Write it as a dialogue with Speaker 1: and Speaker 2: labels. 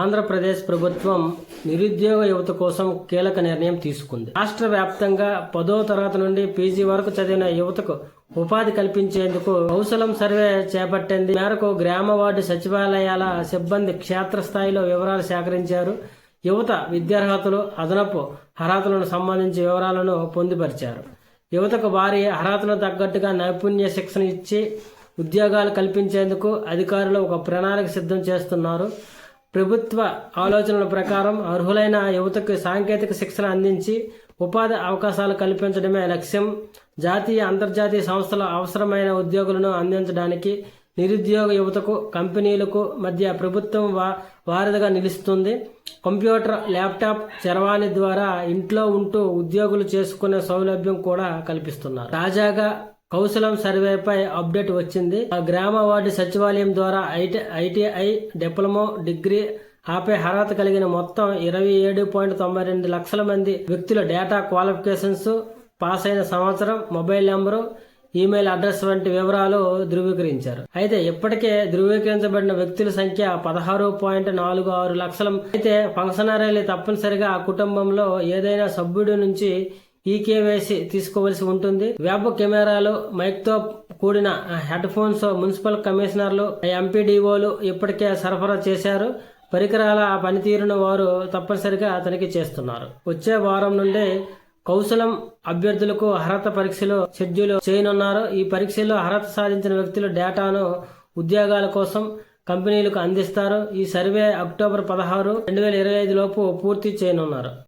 Speaker 1: ఆంధ్రప్రదేశ్ ప్రభుత్వం నిరుద్యోగ యువత కోసం కీలక నిర్ణయం తీసుకుంది. రాష్ట్ర వ్యాప్తంగా పదో తరగతి నుండి పీజీ వరకు చదివిన యువతకు ఉపాధి కల్పించేందుకు కౌశలం సర్వే చేపట్టింది. మేరకు గ్రామ వార్డు సచివాలయాల సిబ్బంది క్షేత్రస్థాయిలో వివరాలు సేకరించారు. యువత విద్యార్హతలు అదనపు అర్హతలను సంబంధించి వివరాలను పొందుపరిచారు. యువతకు వారి అర్హతలకు తగ్గట్టుగా నైపుణ్య శిక్షణ ఇచ్చి ఉద్యోగాలు కల్పించేందుకు అధికారులు ఒక ప్రణాళిక సిద్ధం చేస్తున్నారు. ప్రభుత్వ ఆలోచనల ప్రకారం అర్హులైన యువతకు సాంకేతిక శిక్షణ అందించి ఉపాధి అవకాశాలు కల్పించడమే లక్ష్యం. జాతీయ అంతర్జాతీయ సంస్థల అవసరమైన ఉద్యోగులను అందించడానికి నిరుద్యోగ యువతకు కంపెనీలకు మధ్య ప్రభుత్వం వా- వారధిగా నిలుస్తుంది. కంప్యూటర్ ల్యాప్టాప్ చరవాణి ద్వారా ఇంట్లో ఉంటూ ఉద్యోగులు చేసుకునే సౌలభ్యం కూడా కల్పిస్తున్నారు. తాజాగా కౌశలం సర్వేపై అప్డేట్ వచ్చింది. ఆ గ్రామ వార్డు సచివాలయం ద్వారా ఐటీ ఐటీఐ డిప్లొమా డిగ్రీ ఆపై అర్హత కలిగిన మొత్తం ఇరవై ఏడు పాయింట్ తొంభై రెండు లక్షల మంది వ్యక్తుల డేటా క్వాలిఫికేషన్స్ పాస్ అయిన సంవత్సరం మొబైల్ నెంబరు ఈమెయిల్ అడ్రస్ వంటి వివరాలు ధృవీకరించారు. అయితే ఇప్పటికే ధృవీకరించబడిన వ్యక్తుల సంఖ్య పదహారు పాయింట్ నాలుగు ఆరు లక్షల అయితే ఫంక్షనరీలు తప్పనిసరిగా ఆ కుటుంబంలో ఏదైనా సభ్యుడి నుంచి ఈ కేవైసీ తీసుకోవాల్సి ఉంటుంది. వెబ్ కెమెరాలు మైక్తో కూడిన హెడ్ ఫోన్స్ మున్సిపల్ కమిషనర్లు ఎంపీడీఓలు ఇప్పటికే సరఫరా చేశారు. పరికరాల పనితీరును వారు తప్పనిసరిగా తనిఖీ చేస్తున్నారు. వచ్చే వారం నుండి కౌశలం అభ్యర్థులకు అర్హత పరీక్షలు షెడ్యూల్ చేయనున్నారు. ఈ పరీక్షల్లో అర్హత సాధించిన వ్యక్తులు డేటాను ఉద్యోగాల కోసం కంపెనీలకు అందిస్తారు. ఈ సర్వే అక్టోబర్ పదహారు రెండు వేల ఇరవై ఐదు లోపు పూర్తి చేయనున్నారు.